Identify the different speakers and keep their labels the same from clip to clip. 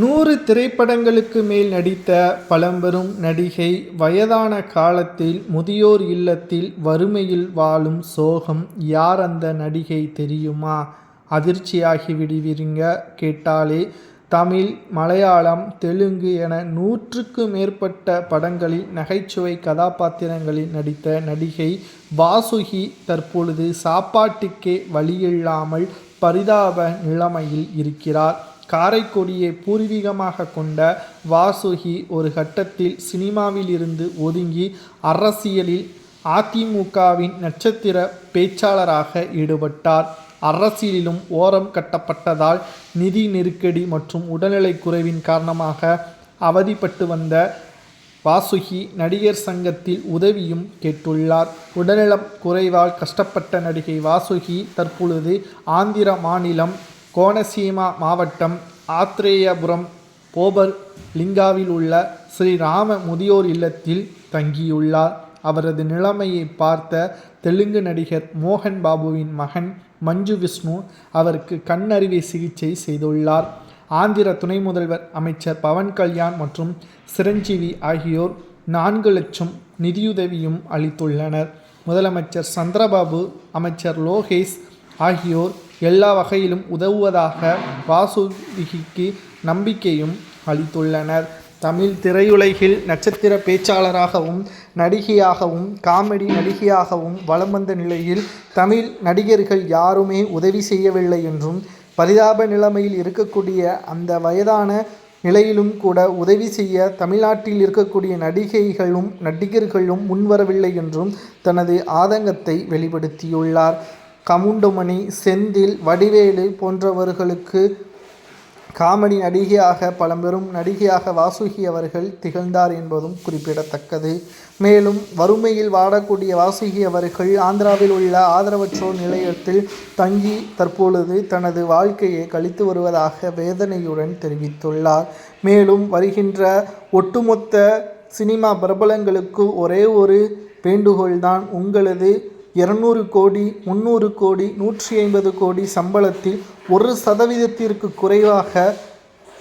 Speaker 1: நூறு திரைப்படங்களுக்கு மேல் நடித்த பழம்பெரும் நடிகை வயதான காலத்தில் முதியோர் இல்லத்தில் வறுமையில் வாழும் சோகம் யார் அந்த நடிகை தெரியுமா? அதிர்ச்சியாகி விடுவீங்க கேட்டாலே. தமிழ் மலையாளம் தெலுங்கு என நூற்றுக்கு மேற்பட்ட படங்களில் நகைச்சுவை கதாபாத்திரங்களில் நடித்த நடிகை வாசுகி தற்பொழுது சாப்பாட்டுக்கே வழியில்லாமல் பரிதாப நிலைமையில் இருக்கிறார். காரைக்குடியை பூர்வீகமாக கொண்ட வாசுகி ஒரு கட்டத்தில் சினிமாவிலிருந்து ஒதுங்கி அரசியலில் அதிமுகவின் நட்சத்திர பேச்சாளராக ஈடுபட்டார். அரசியலிலும் ஓரம் கட்டப்பட்டதால் நிதி நெருக்கடி மற்றும் உடல்நிலை குறைவின் காரணமாக அவதிப்பட்டு வந்த வாசுகி நடிகர் சங்கத்தில் உதவியும் கேட்டுள்ளார். உடல்நலம் குறைவால் கஷ்டப்பட்ட நடிகை வாசுகி தற்பொழுது ஆந்திர மாநிலம் கோனசீமா மாவட்டம் ஆத்ரேயபுரம் போபர் லிங்காவில் உள்ள ஸ்ரீராம முதியோர் இல்லத்தில் தங்கியுள்ளார். அவரது நிலைமையை பார்த்த தெலுங்கு நடிகர் மோகன் பாபுவின் மகன் மஞ்சு விஷ்ணு அவருக்கு கண் அறுவை சிகிச்சை செய்துள்ளார். ஆந்திர துணை முதல்வர் அமைச்சர் பவன் கல்யாண் மற்றும் சிரஞ்சீவி ஆகியோர் நான்கு லட்சம் நிதியுதவியும் அளித்துள்ளனர். முதலமைச்சர் சந்திரபாபு அமைச்சர் லோகேஷ் ஆகியோர் எல்லா வகையிலும் உதவுவதாக வாசுகிக்கு நம்பிக்கையும் அளித்துள்ளனர். தமிழ் திரையுலகில் நட்சத்திர பேச்சாளராகவும் நடிகையாகவும் காமெடி நடிகையாகவும் வலம் வந்த நிலையில் தமிழ் நடிகர்கள் யாருமே உதவி செய்யவில்லை என்றும் பரிதாப நிலைமையில் இருக்கக்கூடிய அந்த வயதான நிலையிலும் கூட உதவி செய்ய தமிழ்நாட்டில் இருக்கக்கூடிய நடிகைகளும் நடிகர்களும் முன்வரவில்லை என்றும் தனது ஆதங்கத்தை வெளிப்படுத்தியுள்ளார். கமுண்டுமணி செந்தில் வடிவேலு போன்றவர்களுக்கு காமெடி நடிகையாக பழம்பெரும் நடிகையாக வாசுகி அவர்கள் திகழ்ந்தார் என்பதும் குறிப்பிடத்தக்கது. மேலும் வறுமையில் வாடக்கூடிய வாசுகி அவர்கள் ஆந்திராவில் உள்ள ஆதரவற்றோர் நிலையத்தில் தங்கி தற்பொழுது தனது வாழ்க்கையை கழித்து வருவதாக வேதனையுடன் தெரிவித்துள்ளார். மேலும் வருகின்ற ஒட்டுமொத்த சினிமா பிரபலங்களுக்கு ஒரே ஒரு வேண்டுகோள்தான் உங்களது இருநூறு கோடி முந்நூறு கோடி நூற்றி ஐம்பது கோடி சம்பளத்தில் ஒரு சதவீதத்திற்கு குறைவாக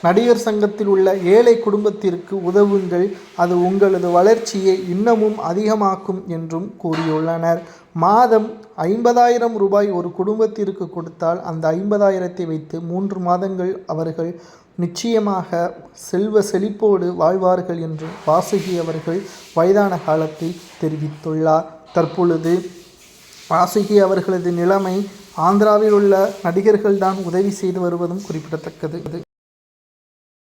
Speaker 1: நடிகர் சங்கத்தில் உள்ள ஏழை குடும்பத்திற்கு உதவுங்கள். அது உங்களது வளர்ச்சியை இன்னமும் அதிகமாக்கும் என்றும் கூறியுள்ளனர். மாதம் ஐம்பதாயிரம் ரூபாய் ஒரு குடும்பத்திற்கு கொடுத்தால் அந்த ஐம்பதாயிரத்தை வைத்து மூன்று மாதங்கள் அவர்கள் நிச்சயமாக செல்வ செழிப்போடு வாழ்வார்கள் என்று வாசுகி அவர்கள் வயதான காலத்தில் தெரிவித்துள்ளார். தற்பொழுது வாசுகி அவர்களது நிலைமை ஆந்திராவில் உள்ள நடிகர்கள்தான் உதவி செய்து வருவதும் குறிப்பிடத்தக்கது.